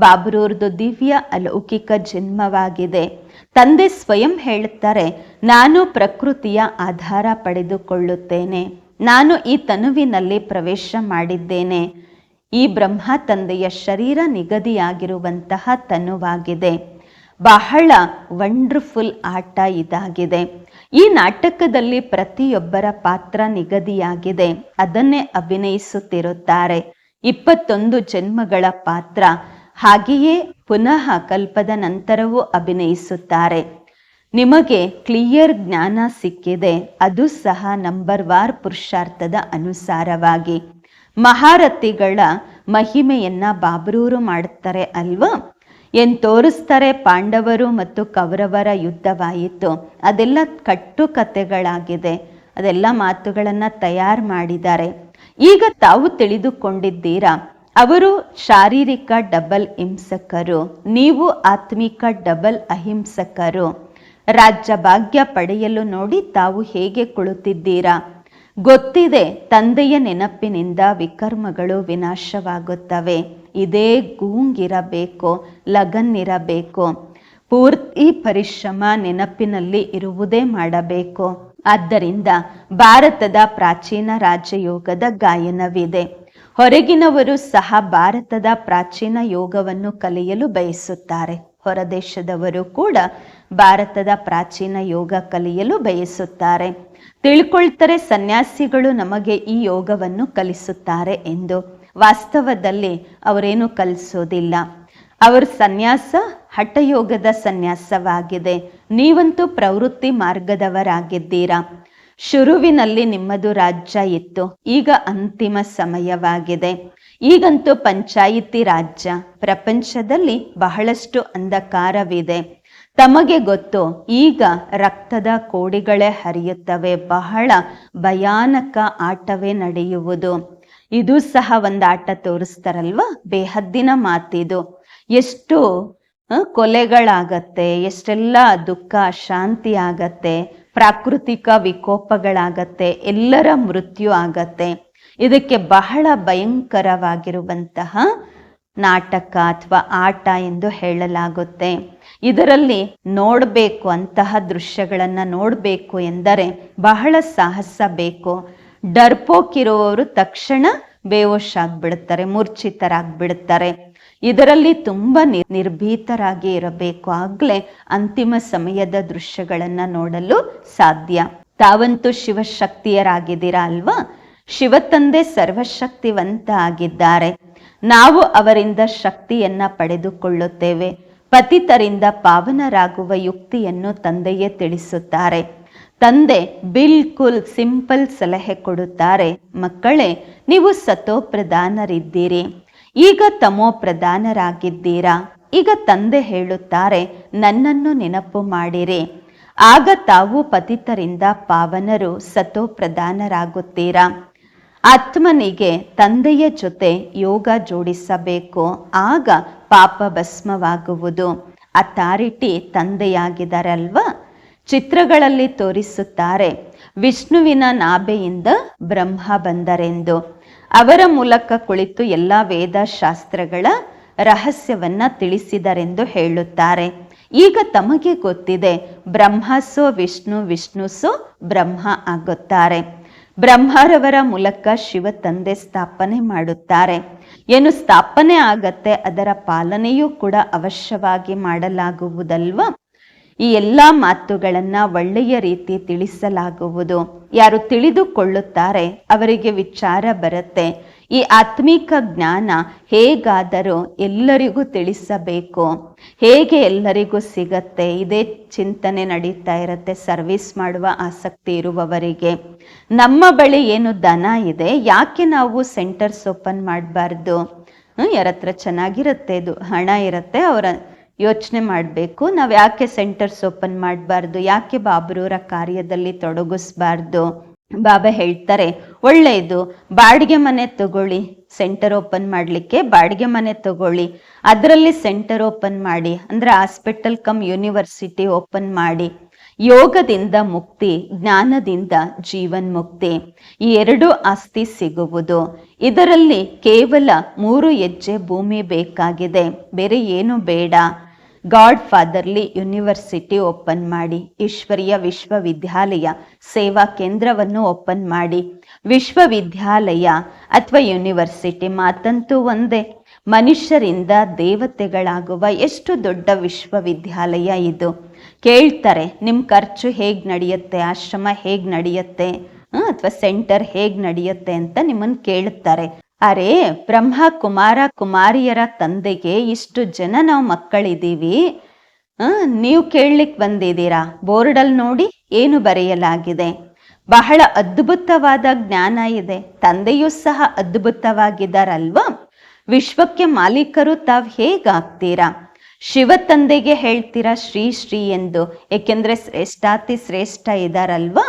ಬಾಬರೂರ್ದು ದಿವ್ಯ ಅಲೌಕಿಕ ಜನ್ಮವಾಗಿದೆ. ತಂದೆ ಸ್ವಯಂ ಹೇಳುತ್ತಾರೆ ನಾನು ಪ್ರಕೃತಿಯ ಆಧಾರ ಪಡೆದುಕೊಳ್ಳುತ್ತೇನೆ. ನಾನು ಈ ತನುವಿನಲ್ಲಿ ಪ್ರವೇಶ ಮಾಡಿದ್ದೇನೆ. ಈ ಬ್ರಹ್ಮ ತಂದೆಯ ಶರೀರ ನಿಗದಿಯಾಗಿರುವಂತಹ ತನುವಾಗಿದೆ. ಬಹಳ ವಂಡರ್ಫುಲ್ ಆಟ ಇದಾಗಿದೆ. ಈ ನಾಟಕದಲ್ಲಿ ಪ್ರತಿಯೊಬ್ಬರ ಪಾತ್ರ ನಿಗದಿಯಾಗಿದೆ. ಅದನ್ನೇ ಅಭಿನಯಿಸುತ್ತಿರುತ್ತಾರೆ. ಇಪ್ಪತ್ತೊಂದು ಜನ್ಮಗಳ ಪಾತ್ರ. ಹಾಗೆಯೇ ಪುನಃ ಕಲ್ಪದ ನಂತರವೂ ಅಭಿನಯಿಸುತ್ತಾರೆ. ನಿಮಗೆ ಕ್ಲಿಯರ್ ಜ್ಞಾನ ಸಿಕ್ಕಿದೆ. ಅದು ಸಹ ನಂಬರ್ ವಾರ್ ಪುರುಷಾರ್ಥದ ಅನುಸಾರವಾಗಿ. ಮಹಾರಥಿಗಳ ಮಹಿಮೆಯನ್ನ ಬಾಬ್ರೂರು ಮಾಡುತ್ತಾರೆ ಅಲ್ವಾ? ಏನ್ ತೋರಿಸ್ತಾರೆ ಪಾಂಡವರು ಮತ್ತು ಕೌರವರ ಯುದ್ಧವಾಯಿತು. ಅದೆಲ್ಲ ಕಟ್ಟುಕತೆಗಳಾಗಿದೆ ಅದೆಲ್ಲ ಮಾತುಗಳನ್ನು ತಯಾರು ಮಾಡಿದ್ದಾರೆ. ಈಗ ತಾವು ತಿಳಿದುಕೊಂಡಿದ್ದೀರಾ, ಅವರು ಶಾರೀರಿಕ ಡಬಲ್ ಹಿಂಸಕರು, ನೀವು ಆತ್ಮಿಕ ಡಬಲ್ ಅಹಿಂಸಕರು. ರಾಜ್ಯ ಭಾಗ್ಯ ಪಡೆಯಲು ನೋಡಿ ತಾವು ಹೇಗೆ ಕುಳಿತಿದ್ದೀರಾ. ಗೊತ್ತಿದೆ, ತಂದೆಯ ನೆನಪಿನಿಂದ ವಿಕರ್ಮಗಳು ವಿನಾಶವಾಗುತ್ತವೆ. ಇದೇ ಗೂಂಗಿರಬೇಕು, ಲಗನ್ನಿರಬೇಕು. ಪೂರ್ತಿ ಪರಿಶ್ರಮ ನೆನಪಿನಲ್ಲಿ ಇರುವುದೇ ಮಾಡಬೇಕು. ಆದ್ದರಿಂದ ಭಾರತದ ಪ್ರಾಚೀನ ರಾಜಯೋಗದ ಗಾಯನವಿದೆ. ಹೊರಗಿನವರು ಸಹ ಭಾರತದ ಪ್ರಾಚೀನ ಯೋಗವನ್ನು ಕಲಿಯಲು ಬಯಸುತ್ತಾರೆ. ಹೊರದೇಶದವರು ಕೂಡ ಭಾರತದ ಪ್ರಾಚೀನ ಯೋಗ ಕಲಿಯಲು ಬಯಸುತ್ತಾರೆ. ತಿಳ್ಕೊಳ್ತಾರೆ ಸನ್ಯಾಸಿಗಳು ನಮಗೆ ಈ ಯೋಗವನ್ನು ಕಲಿಸುತ್ತಾರೆ ಎಂದು. ವಾಸ್ತವದಲ್ಲಿ ಅವರೇನು ಕಲಿಸೋದಿಲ್ಲ. ಅವರ ಸನ್ಯಾಸ ಹಠಯೋಗದ ಸನ್ಯಾಸವಾಗಿದೆ. ನೀವಂತೂ ಪ್ರವೃತ್ತಿ ಮಾರ್ಗದವರಾಗಿದ್ದೀರಾ? ಶುರುವಿನಲ್ಲಿ ನಿಮ್ಮದು ರಾಜ್ಯ ಇತ್ತು. ಈಗ ಅಂತಿಮ ಸಮಯವಾಗಿದೆ. ಈಗಂತೂ ಪಂಚಾಯಿತಿ ರಾಜ್ಯ. ಪ್ರಪಂಚದಲ್ಲಿ ಬಹಳಷ್ಟು ಅಂಧಕಾರವಿದೆ. ತಮಗೆ ಗೊತ್ತು, ಈಗ ರಕ್ತದ ಕೋಡಿಗಳೇ ಹರಿಯುತ್ತವೆ. ಬಹಳ ಭಯಾನಕ ಆಟವೇ ನಡೆಯುವುದು. ಇದು ಸಹ ಒಂದು ಆಟ ತೋರಿಸ್ತಾರಲ್ವಾ? ಬೇಹದ್ದಿನ ಮಾತಿದು. ಎಷ್ಟು ಕೊಲೆಗಳಾಗತ್ತೆ, ಎಷ್ಟೆಲ್ಲ ದುಃಖ ಶಾಂತಿ ಆಗತ್ತೆ, ಪ್ರಾಕೃತಿಕ ವಿಕೋಪಗಳಾಗತ್ತೆ, ಎಲ್ಲರ ಮೃತ್ಯು ಆಗತ್ತೆ. ಇದಕ್ಕೆ ಬಹಳ ಭಯಂಕರವಾಗಿರುವಂತಹ ನಾಟಕ ಅಥವಾ ಆಟ ಎಂದು ಹೇಳಲಾಗುತ್ತೆ. ಇದರಲ್ಲಿ ನೋಡಬೇಕು ಅಂತಹ ದೃಶ್ಯಗಳನ್ನು ನೋಡಬೇಕು ಎಂದರೆ ಬಹಳ ಸಾಹಸ ಬೇಕು. ಡರ್ಪೋಕಿರುವವರು ತಕ್ಷಣ ಬೇವೋಶ್ ಆಗ್ಬಿಡುತ್ತಾರೆ ಮೂರ್ಛಿತರಾಗ್ಬಿಡುತ್ತಾರೆ ಇದರಲ್ಲಿ ತುಂಬ ನಿರ್- ನಿರ್ಭೀತರಾಗಿ ಇರಬೇಕು. ಆಗ್ಲೇ ಅಂತಿಮ ಸಮಯದ ದೃಶ್ಯಗಳನ್ನ ನೋಡಲು ಸಾಧ್ಯ. ತಾವಂತೂ ಶಿವಶಕ್ತಿಯರಾಗಿದ್ದೀರಾ ಅಲ್ವಾ? ಶಿವತಂದೆ ಸರ್ವಶಕ್ತಿವಂತ ಆಗಿದ್ದಾರೆ. ನಾವು ಅವರಿಂದ ಶಕ್ತಿಯನ್ನ ಪಡೆದುಕೊಳ್ಳುತ್ತೇವೆ. ಪತಿತರಿಂದ ಪಾವನರಾಗುವ ಯುಕ್ತಿಯನ್ನು ತಂದೆಯೇ ತಿಳಿಸುತ್ತಾರೆ. ತಂದೆ ಬಿಲ್ಕುಲ್ ಸಿಂಪಲ್ ಸಲಹೆ ಕೊಡುತ್ತಾರೆ, ಮಕ್ಕಳೇ, ನೀವು ಸತೋ ಪ್ರಧಾನರಿದ್ದೀರಿ ಈಗ ತಮೋ ಪ್ರಧಾನರಾಗಿದ್ದೀರಾ ಈಗ ತಂದೆ ಹೇಳುತ್ತಾರೆ, ನನ್ನನ್ನು ನೆನಪು ಮಾಡಿರಿ. ಆಗ ತಾವು ಪತಿತರಿಂದ ಪಾವನರು ಸತೋ ಪ್ರಧಾನರಾಗುತ್ತೀರಾ ಆತ್ಮನಿಗೆ ತಂದೆಯ ಜೊತೆ ಯೋಗ ಜೋಡಿಸಬೇಕು. ಆಗ ಪಾಪ ಭಸ್ಮವಾಗುವುದು. ಅಥಾರಿಟಿ ತಂದೆಯಾಗಿದ್ದಾರೆ ಅಲ್ವಾ ಚಿತ್ರಗಳಲ್ಲಿ ತೋರಿಸುತ್ತಾರೆ. ವಿಷ್ಣುವಿನ ನಾಭೆಯಿಂದ ಬ್ರಹ್ಮ ಬಂದರೆಂದು. ಅವರ ಮೂಲಕ ಕುಳಿತು ಎಲ್ಲ ವೇದ ಶಾಸ್ತ್ರಗಳ ರಹಸ್ಯವನ್ನ ತಿಳಿಸಿದರೆಂದು ಹೇಳುತ್ತಾರೆ. ಈಗ ತಮಗೆ ಗೊತ್ತಿದೆ ಬ್ರಹ್ಮಸೋ ವಿಷ್ಣು ವಿಷ್ಣುಸೋ ಬ್ರಹ್ಮ ಆಗುತ್ತಾರೆ. ಬ್ರಹ್ಮರವರ ಮೂಲಕ ಶಿವ ತಂದೆ ಸ್ಥಾಪನೆ ಮಾಡುತ್ತಾರೆ. ಏನು ಸ್ಥಾಪನೆ ಆಗತ್ತೆ ಅದರ ಪಾಲನೆಯೂ ಕೂಡ ಅವಶ್ಯವಾಗಿ ಮಾಡಲಾಗುವುದಲ್ವಾ? ಈ ಎಲ್ಲ ಮಾತುಗಳನ್ನು ಒಳ್ಳೆಯ ರೀತಿ ತಿಳಿಸಲಾಗುವುದು. ಯಾರು ತಿಳಿದುಕೊಳ್ಳುತ್ತಾರೆ ಅವರಿಗೆ ವಿಚಾರ ಬರುತ್ತೆ. ಈ ಆತ್ಮಿಕ ಜ್ಞಾನ ಹೇಗಾದರೂ ಎಲ್ಲರಿಗೂ ತಿಳಿಸಬೇಕು. ಹೇಗೆ ಎಲ್ಲರಿಗೂ ಸಿಗತ್ತೆ? ಇದೇ ಚಿಂತನೆ ನಡೀತಾ ಇರುತ್ತೆ. ಸರ್ವಿಸ್ ಮಾಡುವ ಆಸಕ್ತಿ ಇರುವವರಿಗೆ. ನಮ್ಮ ಬಳಿ ಏನು ದನ ಇದೆ? ಯಾಕೆ ನಾವು ಸೆಂಟರ್ಸ್ ಓಪನ್ ಮಾಡಬಾರ್ದು? ಯಾರ ಹತ್ರ ಚೆನ್ನಾಗಿರುತ್ತೆ? ಇದು ಹಣ ಇರುತ್ತೆ, ಅವರ ಯೋಚನೆ ಮಾಡಬೇಕು. ನಾವು ಯಾಕೆ ಸೆಂಟರ್ಸ್ ಓಪನ್ ಮಾಡಬಾರ್ದು? ಯಾಕೆ ಬಾಬ್ರೂರ ಕಾರ್ಯದಲ್ಲಿ ತೊಡಗಿಸ್ಬಾರ್ದು? ಬಾಬಾ ಹೇಳ್ತಾರೆ, ಒಳ್ಳೆಯದು. ಬಾಡಿಗೆ ಮನೆ ತಗೊಳ್ಳಿ. ಸೆಂಟರ್ ಓಪನ್ ಮಾಡಲಿಕ್ಕೆ ಬಾಡಿಗೆ ಮನೆ ತಗೊಳ್ಳಿ. ಅದರಲ್ಲಿ ಸೆಂಟರ್ ಓಪನ್ ಮಾಡಿ, ಅಂದರೆ ಹಾಸ್ಪಿಟಲ್ ಕಮ್ ಯೂನಿವರ್ಸಿಟಿ ಓಪನ್ ಮಾಡಿ. ಯೋಗದಿಂದ ಮುಕ್ತಿ, ಜ್ಞಾನದಿಂದ ಜೀವನ್ ಮುಕ್ತಿ, ಈ ಎರಡು ಆಸ್ತಿ ಸಿಗುವುದು. ಇದರಲ್ಲಿ ಕೇವಲ ಮೂರು ಹೆಜ್ಜೆ ಭೂಮಿ ಬೇಕಾಗಿದೆ. ಬೇರೆ ಏನು ಬೇಡ. ಗಾಡ್ ಫಾದರ್ಲಿ ಯೂನಿವರ್ಸಿಟಿ ಓಪನ್ ಮಾಡಿ, ಈಶ್ವರಿಯ ವಿಶ್ವವಿದ್ಯಾಲಯ ಸೇವಾ ಕೇಂದ್ರವನ್ನು ಓಪನ್ ಮಾಡಿ. ವಿಶ್ವವಿದ್ಯಾಲಯ ಅಥವಾ ಯೂನಿವರ್ಸಿಟಿ ಮಾತಂತೂ ಒಂದೇ, ಮನುಷ್ಯರಿಂದ ದೇವತೆಗಳಾಗುವ ಎಷ್ಟು ದೊಡ್ಡ ವಿಶ್ವವಿದ್ಯಾಲಯ ಇದು. ಕೇಳ್ತಾರೆ ನಿಮ್ಮ ಖರ್ಚು ಹೇಗೆ ನಡೆಯುತ್ತೆ, ಆಶ್ರಮ ಹೇಗೆ ನಡೆಯುತ್ತೆ ಅಥವಾ ಸೆಂಟರ್ ಹೇಗೆ ನಡೆಯುತ್ತೆ ಅಂತ ನಿಮ್ಮನ್ನು ಕೇಳುತ್ತಾರೆ ಅರೆ, ಬ್ರಹ್ಮ ಕುಮಾರ ಕುಮಾರಿಯರ ತಂದೆಗೆ ಇಷ್ಟು ಜನ ನಾವು ಮಕ್ಕಳಿದ್ದೀವಿ. ನೀವು ಕೇಳಲಿಕ್ಕೆ ಬಂದಿದ್ದೀರಾ? ಬೋರ್ಡಲ್ಲಿ ನೋಡಿ ಏನು ಬರೆಯಲಾಗಿದೆ. ಬಹಳ ಅದ್ಭುತವಾದ ಜ್ಞಾನ ಇದೆ. ತಂದೆಯೂ ಸಹ ಅದ್ಭುತವಾಗಿದ್ದಾರಲ್ವಾ? ವಿಶ್ವಕ್ಕೆ ಮಾಲೀಕರು ತಾವು ಹೇಗಾಗ್ತೀರಾ? ಶಿವ ತಂದೆಗೆ ಹೇಳ್ತೀರಾ ಶ್ರೀ ಶ್ರೀ ಎಂದು, ಏಕೆಂದರೆ ಶ್ರೇಷ್ಠಾತಿ ಶ್ರೇಷ್ಠ ಇದಾರಲ್ವಾ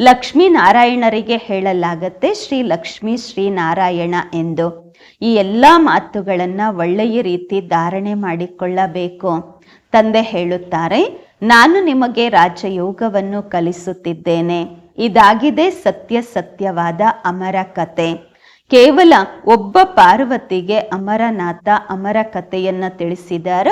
ಲಕ್ಷ್ಮೀ ನಾರಾಯಣರಿಗೆ ಹೇಳಲಾಗತ್ತೆ ಶ್ರೀ ಲಕ್ಷ್ಮೀ ಶ್ರೀ ನಾರಾಯಣ ಎಂದು. ಈ ಎಲ್ಲ ಮಾತುಗಳನ್ನು ಒಳ್ಳೆಯ ರೀತಿ ಧಾರಣೆ ಮಾಡಿಕೊಳ್ಳಬೇಕು. ತಂದೆ ಹೇಳುತ್ತಾರೆ, ನಾನು ನಿಮಗೆ ರಾಜಯೋಗವನ್ನು ಕಲಿಸುತ್ತಿದ್ದೇನೆ. ಇದಾಗಿದೆ ಸತ್ಯ ಸತ್ಯವಾದ ಅಮರ ಕತೆ. ಕೇವಲ ಒಬ್ಬ ಪಾರ್ವತಿಗೆ ಅಮರನಾಥ ಅಮರ ಕಥೆಯನ್ನು ತಿಳಿಸಿದಾರ?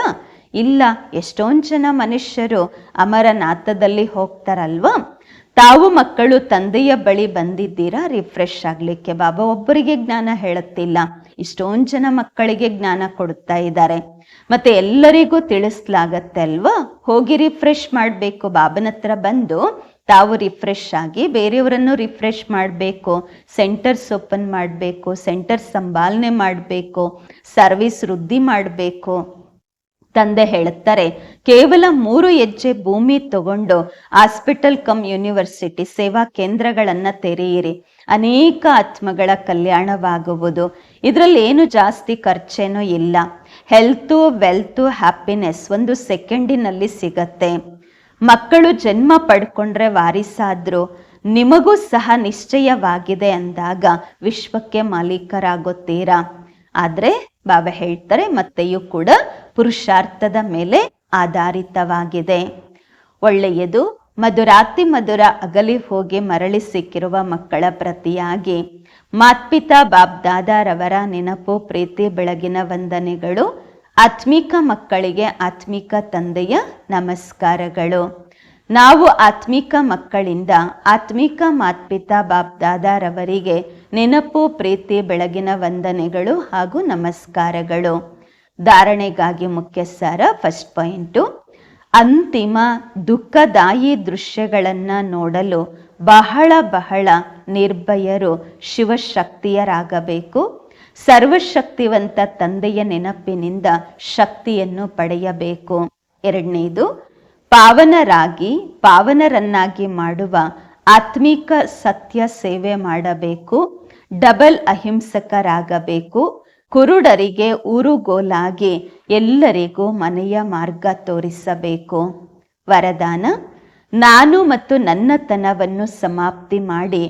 ಇಲ್ಲ, ಎಷ್ಟೊಂದು ಜನ ಮನುಷ್ಯರು ಅಮರನಾಥದಲ್ಲಿ ಹೋಗ್ತಾರಲ್ವಾ? ತಾವು ಮಕ್ಕಳು ತಂದೆಯ ಬಳಿ ಬಂದಿದ್ದೀರಾ? ರಿಫ್ರೆಶ್ ಆಗ್ಲಿಕ್ಕೆ ಬಾಬಾ, ಒಬ್ಬರಿಗೆ ಜ್ಞಾನ ಹೇಳುತ್ತಿಲ್ಲ. ಇಷ್ಟೊಂದು ಜನ ಮಕ್ಕಳಿಗೆ ಜ್ಞಾನ ಕೊಡುತ್ತಾ ಇದ್ದಾರೆ. ಮತ್ತೆ ಎಲ್ಲರಿಗೂ ತಿಳಿಸ್ಲಾಗತ್ತೆ ಅಲ್ವಾ? ಹೋಗಿ ರಿಫ್ರೆಶ್ ಮಾಡಬೇಕು. ಬಾಬನ ಹತ್ರ ಬಂದು ತಾವು ರಿಫ್ರೆಶ್ ಆಗಿ ಬೇರೆಯವರನ್ನು ರಿಫ್ರೆಶ್ ಮಾಡಬೇಕು. ಸೆಂಟರ್ಸ್ ಓಪನ್ ಮಾಡಬೇಕು. ಸೆಂಟರ್ ಸಂಭಾಲನೆ ಮಾಡಬೇಕು. ಸರ್ವಿಸ್ ವೃದ್ಧಿ ಮಾಡಬೇಕು. ತಂದೆ ಹೇಳುತ್ತಾರೆ, ಕೇವಲ ಮೂರು ಹೆಜ್ಜೆ ಭೂಮಿ ತಗೊಂಡು ಹಾಸ್ಪಿಟಲ್ ಕಮ್ ಯೂನಿವರ್ಸಿಟಿ ಸೇವಾ ಕೇಂದ್ರಗಳನ್ನ ತೆರೆಯಿರಿ. ಅನೇಕ ಆತ್ಮಗಳ ಕಲ್ಯಾಣವಾಗುವುದು. ಇದರಲ್ಲಿ ಏನು ಜಾಸ್ತಿ ಖರ್ಚೇನೂ ಇಲ್ಲ. ಹೆಲ್ತು, ವೆಲ್ತು, ಹ್ಯಾಪಿನೆಸ್ ಒಂದು ಸೆಕೆಂಡಿನಲ್ಲಿ ಸಿಗತ್ತೆ. ಮಕ್ಕಳು ಜನ್ಮ ಪಡ್ಕೊಂಡ್ರೆ ವಾರಿಸಾದ್ರು ನಿಮಗೂ ಸಹ ನಿಶ್ಚಯವಾಗಿದೆ ಅಂದಾಗ ವಿಶ್ವಕ್ಕೆ ಮಾಲೀಕರಾಗುತ್ತೀರಾ? ಆದ್ರೆ ಬಾಬಾ ಹೇಳ್ತಾರೆ, ಮತ್ತೆಯೂ ಕೂಡ ಪುರುಷಾರ್ಥದ ಮೇಲೆ ಆಧಾರಿತವಾಗಿದೆ. ಒಳ್ಳೆಯದು, ಮಧುರಾತಿ ಮಧುರ ಅಗಲಿ ಹೋಗಿ ಮರಳಿ ಸಿಕ್ಕಿರುವ ಮಕ್ಕಳ ಪ್ರತಿಯಾಗಿ. ಮಾತ್ಪಿತಾ ಬಾಬ್ದಾದಾರವರ ನೆನಪು, ಪ್ರೀತಿ, ಬೆಳಗಿನ ವಂದನೆಗಳು, ಆತ್ಮಿಕ ಮಕ್ಕಳಿಗೆ ಆತ್ಮಿಕ ತಂದೆಯ ನಮಸ್ಕಾರಗಳು. ನಾವು ಆತ್ಮಿಕ ಮಕ್ಕಳಿಂದ ಆತ್ಮಿಕ ಮಾತ್ಪಿತಾ ಬಾಬ್ದಾದಾರವರಿಗೆ ನೆನಪು, ಪ್ರೀತಿ, ಬೆಳಗಿನ ವಂದನೆಗಳು ಹಾಗೂ ನಮಸ್ಕಾರಗಳು. ಧಾರಣೆಗಾಗಿ ಮುಖ್ಯ ಸಾರ ಫಸ್ಟ್ ಪಾಯಿಂಟು ಅಂತಿಮ ದುಃಖದಾಯಿ ದೃಶ್ಯಗಳನ್ನ ನೋಡಲು ಬಹಳ ಬಹಳ ನಿರ್ಭಯರು ಶಿವಶಕ್ತಿಯರಾಗಬೇಕು. ಸರ್ವಶಕ್ತಿವಂತ ತಂದೆಯ ನೆನಪಿನಿಂದ ಶಕ್ತಿಯನ್ನು ಪಡೆಯಬೇಕು. ಎರಡನೇದು, ಪಾವನರಾಗಿ, ಪಾವನರನ್ನಾಗಿ ಮಾಡುವ ಆತ್ಮಿಕ ಸತ್ಯ ಸೇವೆ ಮಾಡಬೇಕು. ಡಬಲ್ ಅಹಿಂಸಕರಾಗಬೇಕು. ಕುರುಡರಿಗೆ ಉರುಗೋಲಾಗಿ ಎಲ್ಲರಿಗೂ ಮನೆಯ ಮಾರ್ಗ ತೋರಿಸಬೇಕು. ವರದಾನ, ನಾನು ಮತ್ತು ನನ್ನತನವನ್ನು ಸಮಾಪ್ತಿ ಮಾಡಿ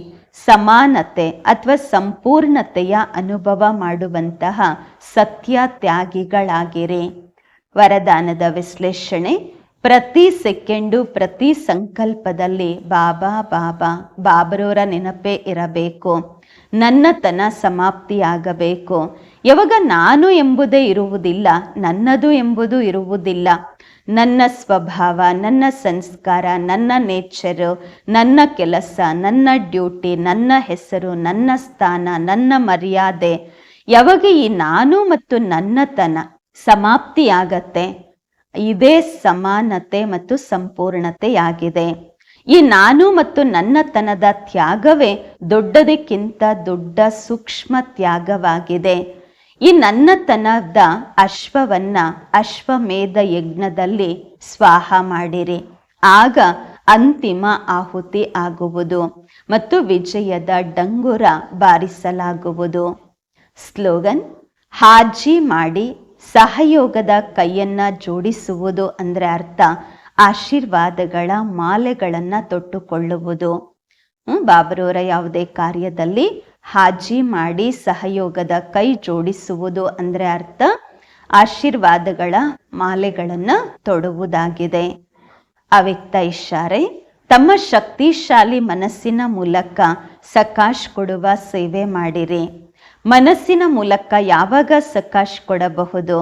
ಸಮಾನತೆ ಅಥವಾ ಸಂಪೂರ್ಣತೆಯ ಅನುಭವ ಮಾಡುವಂತಹ ಸತ್ಯ ತ್ಯಾಗಿಗಳಾಗಿರಿ ವರದಾನದ ವಿಶ್ಲೇಷಣೆ, ಪ್ರತಿ ಸೆಕೆಂಡು, ಪ್ರತಿ ಸಂಕಲ್ಪದಲ್ಲಿ ಬಾಬಾ ಬಾಬಾ, ಬಾಬರೋರ ನೆನಪೇ ಇರಬೇಕು. ನನ್ನತನ ಸಮಾಪ್ತಿಯಾಗಬೇಕು. ಯಾವಾಗ ನಾನು ಎಂಬುದೇ ಇರುವುದಿಲ್ಲ, ನನ್ನದು ಎಂಬುದು ಇರುವುದಿಲ್ಲ. ನನ್ನ ಸ್ವಭಾವ, ನನ್ನ ಸಂಸ್ಕಾರ, ನನ್ನ ನೇಚರು, ನನ್ನ ಕೆಲಸ, ನನ್ನ ಡ್ಯೂಟಿ, ನನ್ನ ಹೆಸರು, ನನ್ನ ಸ್ಥಾನ, ನನ್ನ ಮರ್ಯಾದೆ. ಯಾವಾಗ ಈ ನಾನು ಮತ್ತು ನನ್ನತನ ಸಮಾಪ್ತಿಯಾಗತ್ತೆ? ಇದೇ ಸಮಾನತೆ ಮತ್ತು ಸಂಪೂರ್ಣತೆಯಾಗಿದೆ. ಈ ನಾನು ಮತ್ತು ನನ್ನತನದ ತ್ಯಾಗವೇ ದೊಡ್ಡದಕ್ಕಿಂತ ದೊಡ್ಡ ಸೂಕ್ಷ್ಮ ತ್ಯಾಗವಾಗಿದೆ. ಈ ನನ್ನತನದ ಅಶ್ವವನ್ನ ಅಶ್ವಮೇಧ ಯಜ್ಞದಲ್ಲಿ ಸ್ವಾಹ ಮಾಡಿರಿ. ಆಗ ಅಂತಿಮ ಆಹುತಿ ಆಗುವುದು ಮತ್ತು ವಿಜಯದ ಡಂಗುರ ಬಾರಿಸಲಾಗುವುದು. ಸ್ಲೋಗನ್, ಹಾಜಿ ಮಾಡಿ ಸಹಯೋಗದ ಕೈಯನ್ನ ಜೋಡಿಸುವುದು ಅಂದ್ರೆ ಅರ್ಥ ಆಶೀರ್ವಾದಗಳ ಮಾಲೆಗಳನ್ನ ತೊಟ್ಟುಕೊಳ್ಳುವುದು. ಬಾಬರವರ ಯಾವುದೇ ಕಾರ್ಯದಲ್ಲಿ ಹಾಜಿ ಮಾಡಿ ಸಹಯೋಗದ ಕೈ ಜೋಡಿಸುವುದು ಅಂದರೆ ಅರ್ಥ ಆಶೀರ್ವಾದಗಳ ಮಾಲೆಗಳನ್ನು ತೊಡುವುದಾಗಿದೆ. ಅವ್ಯಕ್ತ ಇಶಾರೆ, ತಮ್ಮ ಶಕ್ತಿಶಾಲಿ ಮನಸ್ಸಿನ ಮೂಲಕ ಸಕಾಶ್ ಕೊಡುವ ಸೇವೆ ಮಾಡಿರಿ. ಮನಸ್ಸಿನ ಮೂಲಕ ಯಾವಾಗ ಸಕಾಶ್ ಕೊಡಬಹುದು?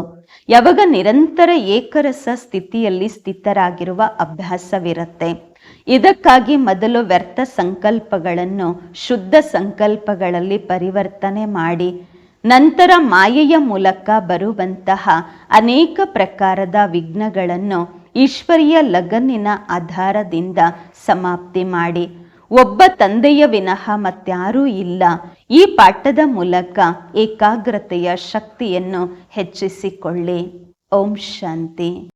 ಯಾವಾಗ ನಿರಂತರ ಏಕರಸ ಸ್ಥಿತಿಯಲ್ಲಿ ಸ್ಥಿತರಾಗಿರುವ ಅಭ್ಯಾಸವಿರುತ್ತೆ. ಇದಕ್ಕಾಗಿ ಮೊದಲು ವ್ಯರ್ಥ ಸಂಕಲ್ಪಗಳನ್ನು ಶುದ್ಧ ಸಂಕಲ್ಪಗಳಲ್ಲಿ ಪರಿವರ್ತನೆ ಮಾಡಿ, ನಂತರ ಮಾಯೆಯ ಮೂಲಕ ಬರುವಂತಹ ಅನೇಕ ಪ್ರಕಾರದ ವಿಘ್ನಗಳನ್ನು ಈಶ್ವರಿಯ ಲಗನ್ನಿನ ಆಧಾರದಿಂದ ಸಮಾಪ್ತಿ ಮಾಡಿ. ಒಬ್ಬ ತಂದೆಯ ವಿನಃ ಮತ್ತಾರೂ ಇಲ್ಲ. ಈ ಪಾಠದ ಮೂಲಕ ಏಕಾಗ್ರತೆಯ ಶಕ್ತಿಯನ್ನು ಹೆಚ್ಚಿಸಿಕೊಳ್ಳಿ. ಓಂ ಶಾಂತಿ.